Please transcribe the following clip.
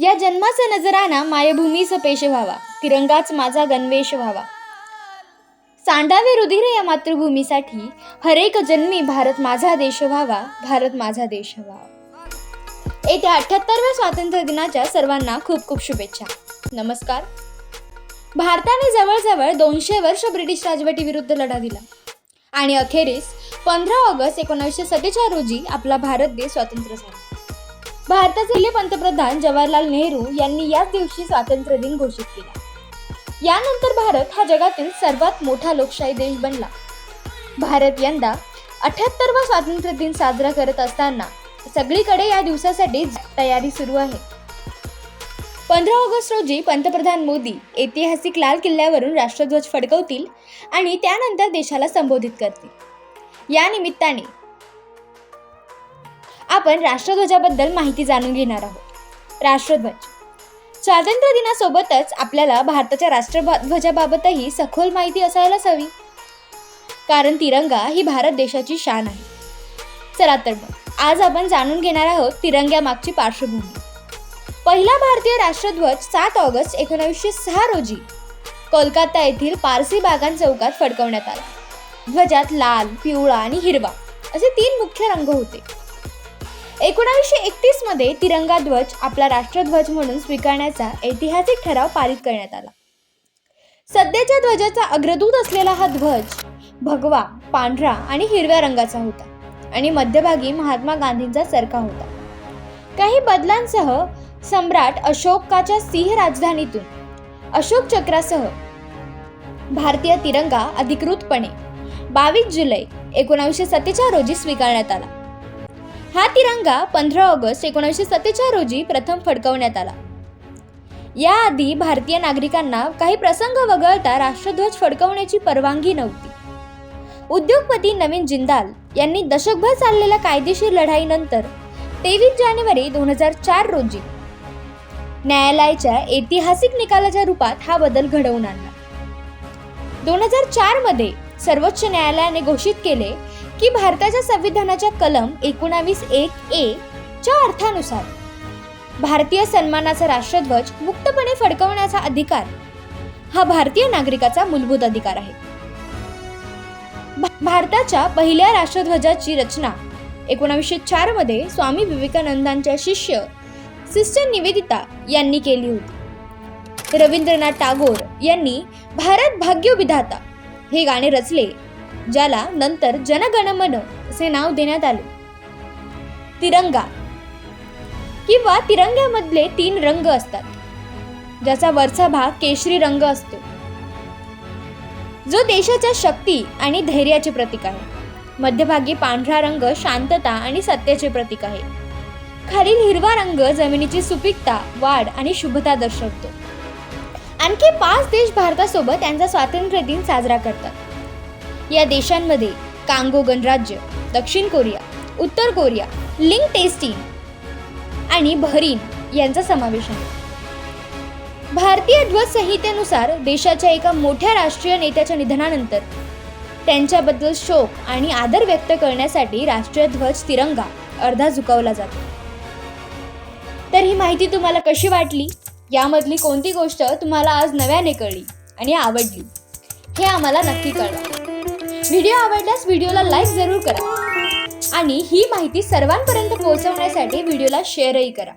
या जन्माचा नजराना मायभूमीचा पेश व्हावा. तिरंगाच माझा गणवेश व्हावा. सांडावे रुधिर या मातृभूमीसाठी हरेक जन्मी भारत माझा देश व्हावा भारत माझा देश व्हावा. येत्या अठ्याहत्तरव्या स्वातंत्र्य दिनाच्या सर्वांना खूप खूप शुभेच्छा. नमस्कार. भारताने जवळजवळ दोनशे वर्ष ब्रिटिश राजवटीविरुद्ध लढा दिला. आणि अखेरीस पंधरा ऑगस्ट एकोणीसशे सत्तेचाळ रोजी आपला भारत देश स्वतंत्र झाला. भारताचे पंतप्रधान जवाहरलाल नेहरू यांनी याच दिवशी स्वातंत्र्य दिन घोषित केला. यानंतर भारत हा जगातील सर्वात मोठा लोकशाही देश बनला. भारत यंदा अठ्याहत्तरवा स्वातंत्र्य दिन साजरा करत असताना सगळीकडे या दिवसासाठी तयारी सुरू आहे. पंधरा ऑगस्ट रोजी पंतप्रधान मोदी ऐतिहासिक लाल किल्ल्यावरून राष्ट्रध्वज फडकवतील आणि त्यानंतर देशाला संबोधित करतील. या निमित्ताने आपण राष्ट्रध्वजाबद्दल माहिती जाणून घेणार आहोत. राष्ट्रध्वज. स्वातंत्र्य दिनासोबतच आपल्याला भारताच्या राष्ट्रध्वजाबाबतही सखोल माहिती असायलाच हवी. कारण तिरंगा ही भारत देशाची शान आहे. चला तर मग आज आपण जाणून घेणार आहोत तिरंग्यामागची पार्श्वभूमी. पहिला भारतीय राष्ट्रध्वज सात ऑगस्ट एकोणीसशे सहा रोजी कोलकाता येथील पारसी बागान चौकात फडकवण्यात आला. ध्वजात लाल पिवळा आणि हिरवा असे तीन मुख्य रंग होते. एकोणावीसशे एकतीसमध्ये तिरंगा ध्वज आपला राष्ट्रध्वज म्हणून स्वीकारण्याचा ऐतिहासिक ठराव पारित करण्यात आला. सध्याच्या ध्वजाचा अग्रदूत असलेला हा ध्वज भगवा पांढरा आणि हिरव्या रंगाचा होता आणि मध्यभागी महात्मा गांधींचा सरका होता. काही बदलांसह सम्राट अशोकाच्या सिंह राजधानीतून अशोक चक्रासह भारतीय तिरंगा अधिकृतपणे बावीस जुलै एकोणावीसशे सत्तेचाळ रोजी स्वीकारण्यात आला. हा तिरंगा पंधरा ऑगस्ट एकोणीसशे सत्तेचाळ रोजी प्रथम फडकवण्यात आला. याआधी भारतीय नागरिकांना काही प्रसंग वगळता राष्ट्रध्वज फडकवण्याची परवानगी नव्हती. उद्योगपती नवीन जिंदाल यांनी दशकभर चाललेल्या कायदेशीर लढाईनंतर तेवीस जानेवारी दोन हजार चार रोजी न्यायालयाच्या ऐतिहासिक निकालाच्या रूपात हा बदल घडवून आणला. दोन हजार चारमध्ये सर्वोच्च न्यायालयाने घोषित केले की भारताच्या संविधानाच्या कलम एकोणावीस एक ए च्या अर्थानुसार भारतीय सन्मानाचा राष्ट्रध्वज मुक्तपणे फडकवण्याचा अधिकार हा भारतीय नागरिकाचा मूलभूत अधिकार आहे. भा- भारताच्या पहिल्या राष्ट्रध्वजाची रचना एकोणावीसशे चारमध्ये स्वामी विवेकानंदांच्या शिष्य सिस्टर निवेदिता यांनी केली होती. रवींद्रनाथ टागोर यांनी भारत भाग्य विधाता हे गाणे रचले ज्याला नंतर जनगणमन असे नाव देण्यात आले. तिरंगा किंवा तिरंग्यामधले तीन रंग असतात ज्याचा वरचा भाग केशरी रंग असतो. जो देशाच्या शक्ती आणि धैर्याचे प्रतीक आहे. मध्यभागी पांढरा रंग शांतता आणि सत्याचे प्रतीक आहे. खालील हिरवा रंग जमिनीची सुपीकता वाढ आणि शुभता दर्शवतो. आणखी पाच देश भारतासोबत त्यांचा स्वातंत्र्य दिन साजरा करतात. या देशांमध्ये कांगो गणराज्य दक्षिण कोरिया उत्तर कोरिया लिंग टेस्टिंग आणि बहरीन यांचा समावेश आहे. भारतीय ध्वज संहितेनुसार देशाच्या एका मोठ्या राष्ट्रीय नेत्याच्या निधनानंतर त्यांच्याबद्दल शोक आणि आदर व्यक्त करण्यासाठी राष्ट्रीय ध्वज तिरंगा अर्धा झुकवला जातो. तर ही माहिती तुम्हाला कशी वाटली? यामधली कोणती गोष्ट तुम्हाला आज नव्याने कळली आणि आवडली? हे आम्हाला नक्की कळवा. व्हिडिओ आवडल्यास व्हिडिओला लाईक जरूर करा. आणि ही माहिती सर्वांपर्यंत पोहोचवण्यासाठी व्हिडिओला शेअरही करा.